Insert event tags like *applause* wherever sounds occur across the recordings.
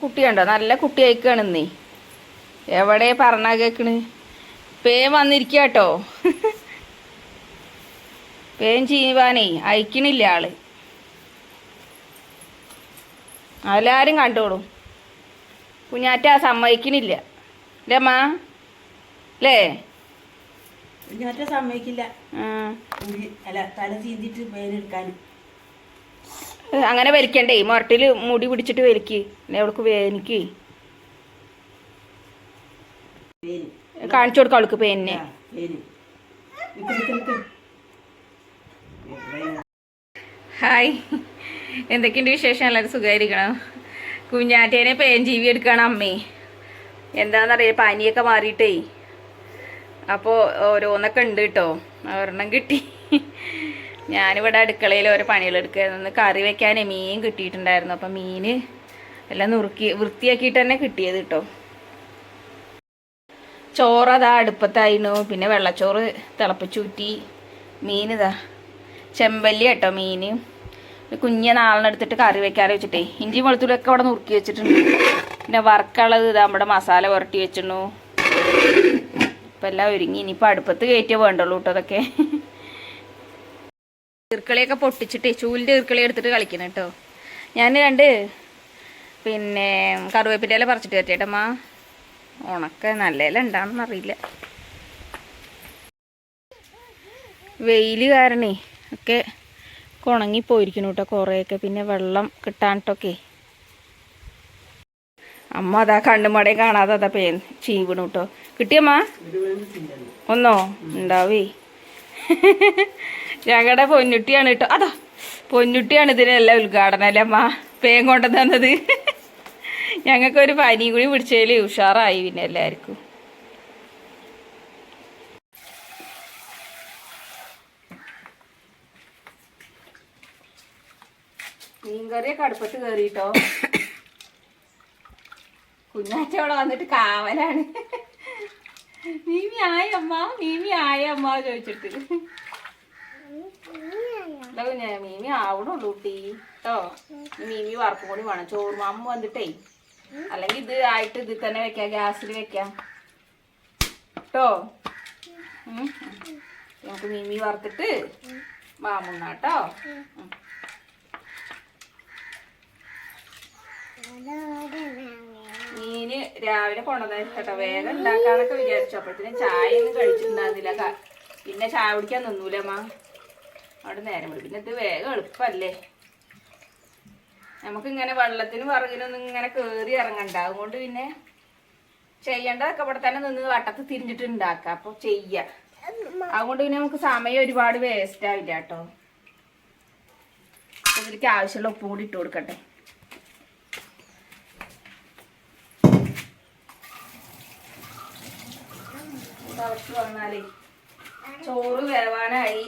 കുട്ടിയുണ്ടോ നല്ല കുട്ടി അയക്കാണ് നീ എവിടെ പറഞ്ഞാ കേക്കണ്? പേ വന്നിരിക്കുക കേട്ടോ പേൻ ചെയ്യുവാനേ അയക്കണില്ല ആൾ. എല്ലാരും കണ്ടോളും. കുഞ്ഞാറ്റ സമ്മതിക്കണില്ല. അല്ലേ അമ്മ? അല്ലേ കുഞ്ഞാറ്റ സമ്മതിക്കില്ല. അല്ല തല ചീന്തിട്ട് പേരെടുക്കാൻ അങ്ങനെ വലിക്കണ്ടേ? മുരട്ടിൽ മുടി പിടിച്ചിട്ട് വലിക്ക്. അവൾക്ക് വേനിക്ക്. കാണിച്ചു കൊടുക്കാം അവൾക്ക് പേനെ ആ, പേര് നിക്ക് നിക്ക് നിക്ക്. ഹായ്. എന്തൊക്കെയുണ്ട് വിശേഷം? എല്ലാവരും സുഖമായിരിക്കണം? കുഞ്ഞാറ്റേനെ പേൻ ജീവി എടുക്കണം അമ്മേ. എന്താണെന്നറിയാം പനിയൊക്കെ മാറിയിട്ടേ. അപ്പോൾ ഓരോന്നൊക്കെ ഉണ്ട് കേട്ടോ. ഒരെണ്ണം കിട്ടി. ഞാനിവിടെ അടുക്കളയിൽ ഓരോ പണികളെടുക്കുന്ന കറി വെക്കാൻ മീൻ കിട്ടിയിട്ടുണ്ടായിരുന്നു. അപ്പം മീൻ എല്ലാം നുറുക്കി വൃത്തിയാക്കിയിട്ട് തന്നെ കിട്ടിയത് കേട്ടോ. ചോറ് അതാ അടുപ്പത്തായിരുന്നു. പിന്നെ വെള്ളച്ചോറ് തിളപ്പിച്ചൂറ്റി. മീൻ ഇതാ ചെമ്പല്ലി കേട്ടോ മീൻ. കുഞ്ഞ നാളിനെടുത്തിട്ട് കറി വെക്കാറ് വെച്ചിട്ടേ. ഇഞ്ചി വെളുത്തുള്ളിയൊക്കെ അവിടെ നുറുക്കി വെച്ചിട്ടുണ്ട്. പിന്നെ വറക്കുള്ളത് ഇതാ നമ്മുടെ മസാല പുരട്ടി വെച്ചിട്ടു ഇപ്പം എല്ലാം ഒരുങ്ങി. ഇനിയിപ്പോൾ അടുപ്പത്ത് കയറ്റിയേ വേണ്ടുള്ളൂ കേട്ടോ അതൊക്കെ ഈർക്കളിയൊക്കെ പൊട്ടിച്ചിട്ട് ചൂലിന്റെ ഈർക്കളി എടുത്തിട്ട് കളിക്കണം കേട്ടോ ഞാൻ രണ്ട് പിന്നെ കറുവേപ്പിന്റെ ഇല പറിച്ചിട്ട് പറ്റിയേട്ടമ്മ ഉണക്ക നല്ല ഇല ഉണ്ടാണെന്ന് അറിയില്ല. വെയിൽ കാരണേ ഒക്കെ ഉണങ്ങിപ്പോയിരിക്കുന്നു കേട്ടോ കുറേയൊക്കെ. പിന്നെ വെള്ളം കിട്ടാനിട്ടൊക്കെ അമ്മ അതാ കണ്ണുമടയും കാണാതെ അതാ പേ ചീവണു കേട്ടോ കിട്ടിയമ്മ ഒന്നോ? ഉണ്ടാവേ. *laughs* ഞങ്ങളുടെ പൊന്നുട്ടിയാണ് കേട്ടോ അതാ പൊന്നുട്ടിയാണ് ഇതിനെല്ലാം ഉദ്ഘാടനം അല്ലേ അമ്മ? പേൻ കൊണ്ടു തന്നത്. ഞങ്ങൾക്കൊരു പനി കൂടി പിടിച്ചതിൽ ഉഷാറായി പിന്നെ എല്ലാവർക്കും. മീൻകറിയൊക്കെ അടുപ്പത്ത് കയറിട്ടോ കുഞ്ഞാച്ച അവിടെ വന്നിട്ട് കാവലാണ്. മീമി ആയമ്മ മീമി ആയ അമ്മ ചോദിച്ചിട്ട്. മീമി ആവണുള്ളൂ കുട്ടി. കേട്ടോ മീമി വറുക്കും കൂടി വേണം. ചോറ് മാമ വന്നിട്ടേ. അല്ലെങ്കിൽ ഇത് ആയിട്ട് ഇതിൽ തന്നെ വെക്കാം. ഗ്യാസിൽ വെക്കാം. കേട്ടോ. നമുക്ക് മീമി വറുത്തിട്ട് മാമുണ്ണാട്ടോ. മീന് രാവിലെ കൊണ്ടുവന്നിട്ടോ വേഗം ഉണ്ടാക്കാന്നൊക്കെ വിചാരിച്ചു. അപ്പോഴത്തേനും ചായ ഒന്നും കഴിച്ചിട്ടുണ്ടായിരുന്നില്ല പിന്നെ ചായ കുടിക്കാൻ നിന്നൂലമ്മ അവിടെ നേരം വിടും. പിന്നെ ഇത് വേഗം എളുപ്പല്ലേ നമുക്കിങ്ങനെ വെള്ളത്തിന് പറകിലൊന്നും ഇങ്ങനെ കയറി ഇറങ്ങണ്ട. അതുകൊണ്ട് പിന്നെ ചെയ്യേണ്ടതൊക്കെ ഇവിടെ തന്നെ നിന്ന് വട്ടത്ത് തിരിഞ്ഞിട്ട് ഉണ്ടാക്കാം. അപ്പോൾ ചെയ്യ. അതുകൊണ്ട് പിന്നെ നമുക്ക് സമയം ഒരുപാട് വേസ്റ്റ് ആവില്ല കേട്ടോ. ഇതിലേക്ക് ആവശ്യമുള്ള ഉപ്പും കൂടി ഇട്ട് കൊടുക്കട്ടെ. വന്നാലേ ചോറ് വേവാനായി.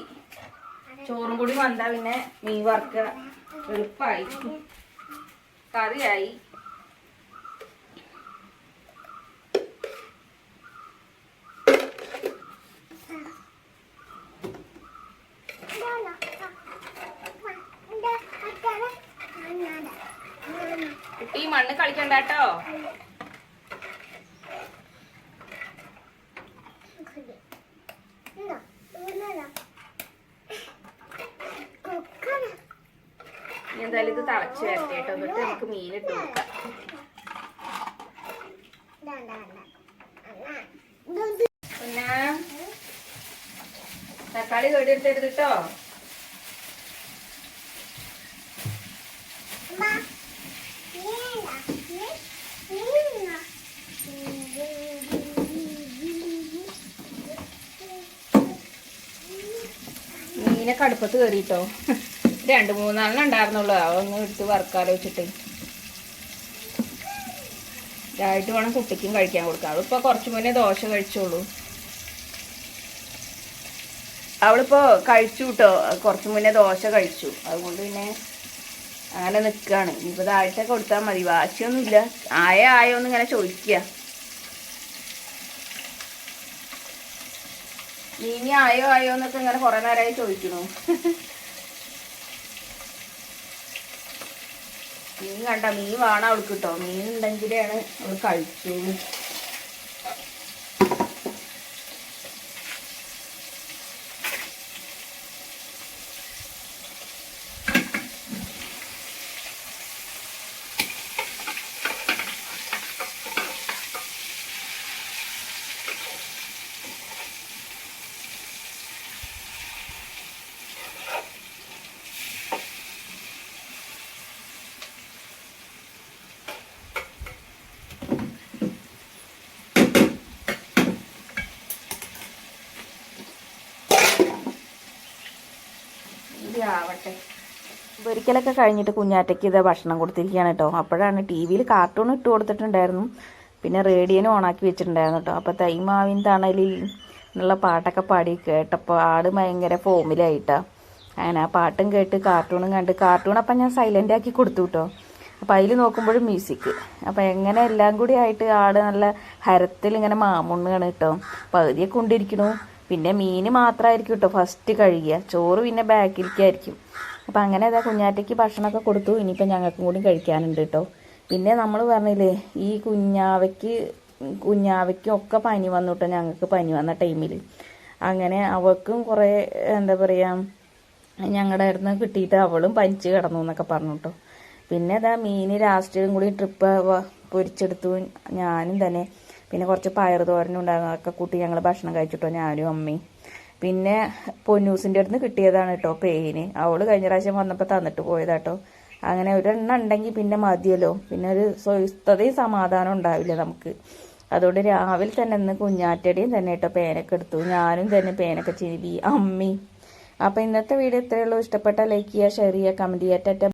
ചോറും കൂടി വന്ന പിന്നെ മീൻ വറുക്കുക എളുപ്പമായി കറിയായി. കുട്ടി മണ്ണ് കളിക്കണ്ട കേട്ടോ. എന്തായാലും ഇത് തിളച്ച് വരട്ടെ കേട്ടോ. എന്നിട്ട് നമുക്ക് മീൻ ഇട്ട് കൊടുക്കാം. പിന്നെ തക്കാളി കേടെടുത്തരുത് കേട്ടോ മീനൊക്കെ അടുപ്പത്ത് കയറിട്ടോ രണ്ട് മൂന്നാലെണ്ണം ഉണ്ടായിരുന്നുള്ളൂ. അതൊന്നും എടുത്ത് വെച്ചിട്ട്. ഇതായിട്ട് വേണം കുട്ടിക്കും കഴിക്കാൻ കൊടുക്കാം അവളിപ്പോൾ കുറച്ച് മുന്നേ ദോശ കഴിച്ചോളൂ അവളിപ്പോ കഴിച്ചു കേട്ടോ കുറച്ച് മുന്നേ ദോശ കഴിച്ചു. അതുകൊണ്ട് പിന്നെ അങ്ങനെ നിൽക്കുകയാണ് ഇനിയിപ്പോൾ ഇതായിട്ട് കൊടുത്താൽ മതി. വാശിയൊന്നുമില്ല. ആയ ആയോ എന്ന് ഇങ്ങനെ ചോദിക്കുക. നീ ഇനി ആയോ ആയോ എന്നൊക്കെ ഇങ്ങനെ കുറേ നേരമായി ചോദിക്കണു. *laughs* മീൻ കണ്ട മീൻ വേണം അവൾക്ക് കിട്ടോ മീൻ ഉണ്ടെങ്കിലാണ് അവൾ കഴിച്ചോളൂ ആവട്ടെ. ഒരിക്കലൊക്കെ കഴിഞ്ഞിട്ട് കുഞ്ഞാറ്റയ്ക്ക് ഇത് ഭക്ഷണം കൊടുത്തിരിക്കുകയാണ് കേട്ടോ. അപ്പോഴാണ് ടി വിയിൽ കാർട്ടൂൺ ഇട്ട് കൊടുത്തിട്ടുണ്ടായിരുന്നു. പിന്നെ റേഡിയോനും ഓണാക്കി വെച്ചിട്ടുണ്ടായിരുന്നു കേട്ടോ. അപ്പോൾ തൈമാവിൻ തണലിൽ എന്നുള്ള പാട്ടൊക്കെ പാടി കേട്ടപ്പോൾ ആട് ഭയങ്കര ഫോമിലായിട്ടാ. അങ്ങനെ ആ പാട്ടും കേട്ട് കാർട്ടൂണും കണ്ട് കാർട്ടൂൺ അപ്പം ഞാൻ സൈലന്റ് ആക്കി കൊടുത്തു കേട്ടോ. അപ്പോൾ അതിൽ നോക്കുമ്പോഴും മ്യൂസിക് അപ്പോൾ എങ്ങനെ എല്ലാം കൂടി ആയിട്ട് ആട് നല്ല ഹരത്തിൽ ഇങ്ങനെ മാമുണ്ണാണ് കേട്ടോ. പകുതിയൊക്കെ കൊണ്ടിരിക്കണു. പിന്നെ മീൻ മാത്രമായിരിക്കും കേട്ടോ ഫസ്റ്റ് കഴുകിയ ചോറ് പിന്നെ ബാക്കിലേക്കായിരിക്കും അപ്പം അങ്ങനെ അതാ കുഞ്ഞാറ്റയ്ക്ക് ഭക്ഷണമൊക്കെ കൊടുത്തു. ഇനിയിപ്പോൾ ഞങ്ങൾക്കും കൂടി കഴിക്കാനുണ്ട് കേട്ടോ പിന്നെ നമ്മൾ പറഞ്ഞില്ലേ ഈ കുഞ്ഞാവയ്ക്ക് കുഞ്ഞാവയ്ക്കും ഒക്കെ പനി വന്നു കേട്ടോ ഞങ്ങൾക്ക് പനി വന്ന ടൈമിൽ അങ്ങനെ അവൾക്കും കുറേ എന്താ പറയുക ഞങ്ങളുടെ അടുത്ത് കിട്ടിയിട്ട് അവളും പനിച്ച് കിടന്നു എന്നൊക്കെ പറഞ്ഞു കേട്ടോ പിന്നെ ഇതാ മീൻ ലാസ്റ്റിലും കൂടി ട്രിപ്പ് പൊരിച്ചെടുത്തു. ഞാനും തന്നെ. പിന്നെ കുറച്ച് പയർ തോരനും ഉണ്ടായിരുന്നു. അതൊക്കെ കൂട്ടി ഞങ്ങൾ ഭക്ഷണം കഴിച്ചിട്ടോ ഞാനും അമ്മയും. പിന്നെ പൊന്നൂസിന്റെ അടുത്ത് കിട്ടിയതാണ് കേട്ടോ പെയിന് അവൾ കഴിഞ്ഞ പ്രാവശ്യം വന്നപ്പോൾ തന്നിട്ട് പോയതാട്ടോ. അങ്ങനെ ഒരെണ്ണം ഉണ്ടെങ്കിൽ പിന്നെ മതിയല്ലോ. പിന്നെ ഒരു സ്വസ്ഥതയും സമാധാനം ഉണ്ടാവില്ല നമുക്ക്. അതുകൊണ്ട് രാവിലെ തന്നെ ഇന്ന് കുഞ്ഞാറ്റടിയും തന്നെ കേട്ടോ പേനൊക്കെ എടുത്തു. ഞാനും തന്നെ പേനൊക്കെ ചിരി അമ്മി അപ്പം ഇന്നത്തെ വീഡിയോ ഇത്രയേ ഉള്ളൂ. ഇഷ്ടപ്പെട്ട ലൈക്ക് ചെയ്യുക ഷെയർ ചെയ്യുക കമന്റ് ചെയ്യുക.